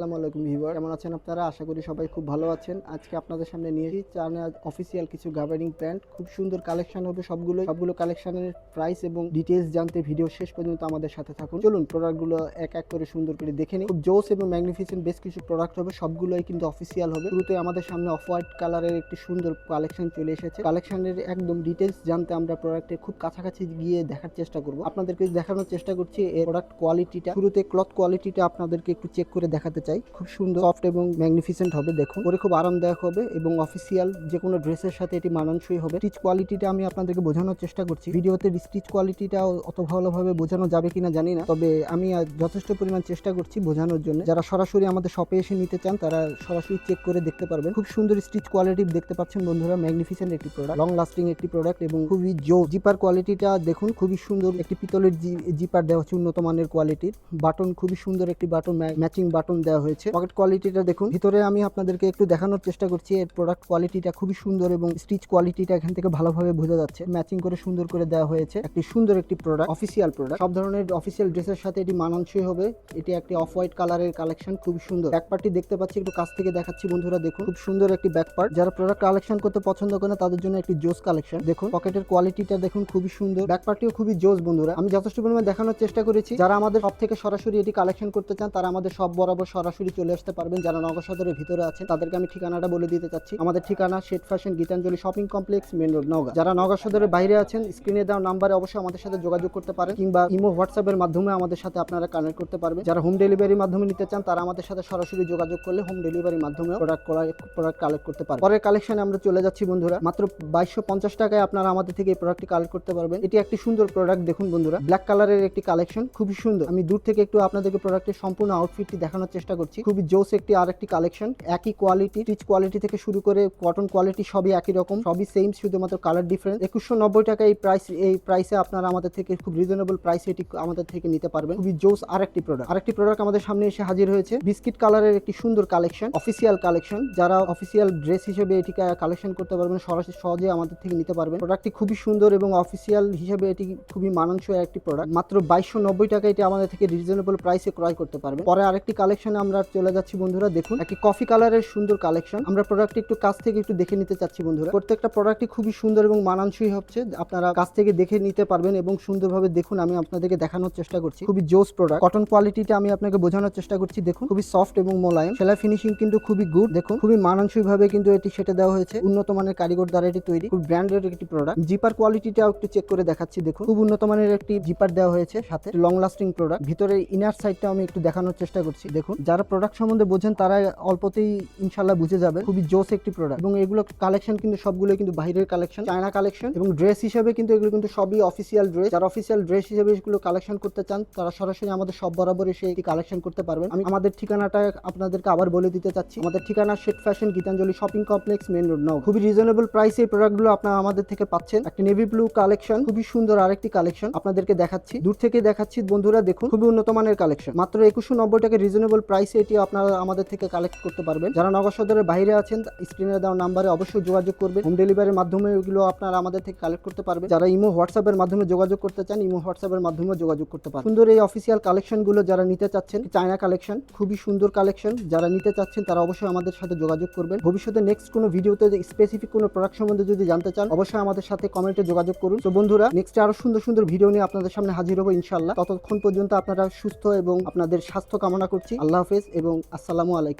আসসালামু আলাইকুম ভিউয়ার, কেমন আছেন আপনারা? আশা করি সবাই খুব ভালো আছেন। আজকে আপনাদের সামনে নিয়ে এসেছি চায়না অফিসিয়াল কিছু গাভারিং প্যান্ট খুব সুন্দর কালেকশন হবে সবগুলো সবগুলো কালেকশনের প্রাইস এবং ডিটেলস জানতে ভিডিও শেষ পর্যন্ত আমাদের সাথে থাকুন। চলুন প্রোডাক্টগুলো এক এক করে সুন্দর করে দেখে নিই। খুব জোস এবং ম্যাগনিফিসেন্ট বেশ কিছু প্রোডাক্ট হবে, সবগুলোই কিন্তু অফিসিয়াল হবে। শুরুতে আমাদের সামনে অফ হোয়াইট কালারের একটি সুন্দর কালেকশন চলে এসেছে। কালেকশনের একদম ডিটেলস জানতে আমরা প্রোডাক্টের খুব কাছাকাছি গিয়ে দেখার চেষ্টা করব। আপনাদেরকে দেখানোর চেষ্টা করছি এই প্রোডাক্ট কোয়ালিটিটা শুরুতে ক্লথ কোয়ালিটিটা আপনাদেরকে একটু চেক করে দেখাতে চাই। খুব সুন্দর সফট এবং ম্যাগনিফিসেন্ট হবে, দেখুন। পরে খুব আরামদায়ক হবে এবং অফিসিয়াল যে কোনো ড্রেসের সাথে এটি মানানসই হবে। স্টিচ কোয়ালিটিটা আমি আপনাদেরকে বোঝানোর চেষ্টা করছি। ভিডিওতে স্টিচ কোয়ালিটিটা অত ভালোভাবে বোঝানো যাবে কিনা জানি না, তবে আমি যথেষ্ট পরিমাণ চেষ্টা করছি বোঝানোর জন্য। যারা সরাসরি আমাদের শপে এসে নিতে চান, তারা সরাসরি চেক করে দেখতে পারবেন। খুব সুন্দর স্টিচ কোয়ালিটি দেখতে পাচ্ছেন বন্ধুরা ম্যাগনিফিসেন্ট একটি প্রোডাক্ট লং লাস্টিং একটি প্রোডাক্ট এবং খুবই জো জিপার কোয়ালিটিটা দেখুন, খুবই সুন্দর একটি পিতলের জিপার দেওয়া হচ্ছে উন্নত মানের কোয়ালিটির বাটন খুবই সুন্দর একটি বাটন ম্যাচিং বাটন দেওয়া হয়েছে। পকেট কোয়ালিটিটা দেখুন। ভিতরে আমি আপনাদেরকে একটু দেখানোর চেষ্টা করছি। এর প্রোডাক্ট কোয়ালিটিটা খুবই সুন্দর এবং স্টিচ কোয়ালিটিটা এখান থেকে ভালোভাবে বোঝা যাচ্ছে। ম্যাচিং করে সুন্দর করে দেওয়া হয়েছে। একটি সুন্দর একটি প্রোডাক্ট অফিসিয়াল প্রোডাক্ট সব ধরনের অফিসিয়াল ড্রেসের সাথে এটি মানানসই হবে। এটি একটি অফ হোয়াইট কালারের কালেকশন খুবই সুন্দর। ব্যাক পার্টটি দেখতে পাচ্ছি, একটু কাছ থেকে দেখাচ্ছি বন্ধুরা, দেখুন। খুব সুন্দর একটি ব্যাক পার্ট যারা প্রোডাক্ট কালেকশন করতে পছন্দ করে তাদের জন্য একটি জোস কালেকশন দেখুন, পকেটের কোয়ালিটিটা দেখুন, খুবই সুন্দর। ব্যাক পার্টিও খুবই জোস বন্ধুরা। আমি যথেষ্ট পরিমাণে দেখানোর চেষ্টা করেছি। যারা আমাদের সব থেকে সরাসরি এটি কালেকশন করতে চান, তারা আমাদের সব বরাবর সরাসরি চলে আসতে পারবেন যারা নগর সদরের ভিতরে আছেন, তাদেরকে আমি ঠিকানাটা বলে দিতে চাচ্ছি। আমাদের ঠিকানা শেট fashion Gitanjali shopping complex, main road নগর যারা নগর সদরের বাইরে আছেন স্ক্রিনে দেওয়া নাম্বারে অবশ্যই আমাদের সাথে যোগাযোগ করতে পারেন, কিংবা ইমো হোয়াটসঅ্যাপের মাধ্যমে আমাদের সাথে আপনারা কানেক্ট করতে পারবেন। যারা হোম ডেলিভারির মাধ্যমে নিতে চান, তারা আমাদের সাথে সরাসরি যোগাযোগ করলে হোম ডেলিভারির মাধ্যমে প্রোডাক্ট প্রোডাক্ট কালেক্ট করতে পারেন পরের কালেকশনে আমরা চলে যাচ্ছি বন্ধুরা। মাত্র বাইশশো পঞ্চাশ টাকায় আপনারা আমাদের থেকে এই প্রোডাক্টটি কালেক্ট করতে পারবেন। এটি একটি সুন্দর প্রোডাক্ট দেখুন বন্ধুরা। ব্ল্যাক কালারের একটি কালেকশন খুবই সুন্দর। আমি দূর থেকে একটু আপনাদেরকে প্রোডাক্টের সম্পূর্ণ আউটফিটটি দেখানোর চেষ্টা করছি। খুবই জোস একটি আর একটি কালেকশন একই কোয়ালিটি রিচ কোয়ালিটি থেকে শুরু করে কটন কোয়ালিটি সবই একই রকম, সবই সেম শুধুমাত্র কালার ডিফারেন্স একুশশো নব্বই টাকা এই প্রাইস এই প্রাইসে আপনারা আমাদের থেকে খুব রিজনেবল প্রাইসে এটি আমাদের থেকে নিতে পারবেন। খুবই জোস আরেকটি প্রোডাক্ট আরেকটি প্রোডাক্ট আমাদের সামনে এসে হাজির হয়েছে। বিস্কিট কালারের একটি সুন্দর কালেকশন অফিসিয়াল কালেকশন যারা অফিসিয়াল ড্রেস হিসেবে এটি কালেকশন করতে পারবেন, সরাসরি সহজে আমাদের থেকে নিতে পারবেন। প্রোডাক্টটি খুবই সুন্দর এবং অফিসিয়াল হিসেবে এটি খুবই মানানসই একটি প্রোডাক্ট মাত্র বাইশশো নব্বই টাকা এটি আমাদের থেকে রিজনেবল প্রাইসে ক্রয় করতে পারবেন। পরে আরেকটি কালেকশনে আমরা চলে যাচ্ছি বন্ধুরা, দেখুন। একটি কফি কালারের সুন্দর কালেকশন আমরা প্রোডাক্টটি একটু কাছ থেকে একটু দেখে নিতে চাচ্ছি বন্ধুরা। প্রত্যেকটা প্রোডাক্টই খুবই সুন্দর এবং মানানসই হচ্ছে। আপনারা কাছ থেকে দেখে নিতে পারবেন এবং সুন্দরভাবে দেখুন, আমি আপনাদেরকে দেখানোর চেষ্টা করছি। খুবই জোস প্রোডাক্ট কটন কোয়ালিটিটা আমি আপনাকে বোঝানোর চেষ্টা করছি, দেখুন। খুবই সফট এবং মোলায়েম। সেলাই ফিনিশিং কিন্তু খুবই গুড দেখুন। খুবই মানানসই ভাবে কিন্তু এটি সেটা দেওয়া হয়েছে। উন্নত মানের কারিগর দ্বারা এটি তৈরি। খুব ব্র্যান্ডেড একটি প্রোডাক্ট জিপার কোয়ালিটিটাও একটু চেক করে দেখাচ্ছি, দেখুন। খুব উন্নত মানের একটি জিপার দেওয়া হয়েছে সাথে। লং লাস্টিং প্রোডাক্ট ভিতরে ইনার সাইডটা আমি একটু দেখানোর চেষ্টা করছি, দেখুন। যারা প্রোডাক্ট সম্বন্ধে বোঝেন, তারা অল্পতেই ইনশাল্লাহ বুঝে যাবে খুবই জোস একটি প্রোডাক্ট এবং এগুলো কালেকশন কিন্তু সবগুলো কিন্তু বাইরের কালেকশন চায়না কালেকশন এবং ড্রেস হিসেবে কিন্তু এগুলো কিন্তু সবই অফিসিয়াল ড্রেস যারা অফিসিয়াল ড্রেস হিসেবে এগুলো কালেকশন করতে চান, তারা সরাসরি আমাদের সব বরাবর এসে এটি কালেকশন করতে পারবেন। আমি আমাদের ঠিকানাটা আপনাদেরকে আবার বলে দিতে চাচ্ছি। আমাদের ঠিকানা শেট fashion Gitanjali shopping complex main road নাও। খুবই রিজনেবল প্রাইসে এই প্রোডাক্টগুলো আপনারা আমাদের থেকে পাচ্ছেন। একটা নেভি ব্লু কালেকশন খুবই সুন্দর আরেকটি কালেকশন আপনাদেরকে দেখাচ্ছি। দূর থেকে দেখাচ্ছি বন্ধুরা, দেখুন, খুবই উন্নত মানের কালেকশন মাত্র একুশশো নব্বই টাকা রিজনেবল প্রাইসে এটি আপনারা আমাদের থেকে কালেক্ট করতে পারবেন। যারা নগর সদরের বাইরে আছেন স্ক্রিনে দেওয়া নাম্বারে অবশ্যই যোগাযোগ করবেন। হোম ডেলিভারির মাধ্যমে এগুলো আপনারা আমাদের থেকে কালেক্ট করতে পারবেন। যারা ইমো হোয়াটসঅ্যাপের মাধ্যমে যোগাযোগ করতে চান, ইমো হোয়াটসঅ্যাপের মাধ্যমে যোগাযোগ করতে পারেন সুন্দর এই অফিসিয়াল কালেকশনগুলো যারা নিতে চাচ্ছেন চায়না কালেকশন খুবই সুন্দর কালেকশন যারা নিতে চাচ্ছেন, তারা অবশ্যই আমাদের সাথে যোগাযোগ করবেন। ভবিষ্যতে নেক্সট কোনো ভিডিওতে স্পেসিফিক কোনো প্রোডাক্ট সম্বন্ধে যদি জানতে চান, অবশ্যই আমাদের সাথে কমেন্টে যোগাযোগ করুন। তো বন্ধুরা নেক্সট আরও সুন্দর সুন্দর ভিডিও নিয়ে আপনাদের সামনে হাজির হব ইনশাল্লাহ ততক্ষণ পর্যন্ত আপনারা সুস্থ এবং আপনাদের স্বাস্থ্য কামনা করছি। আল্লাহ হাফেজ এবং আসসালামু আলাইকুম।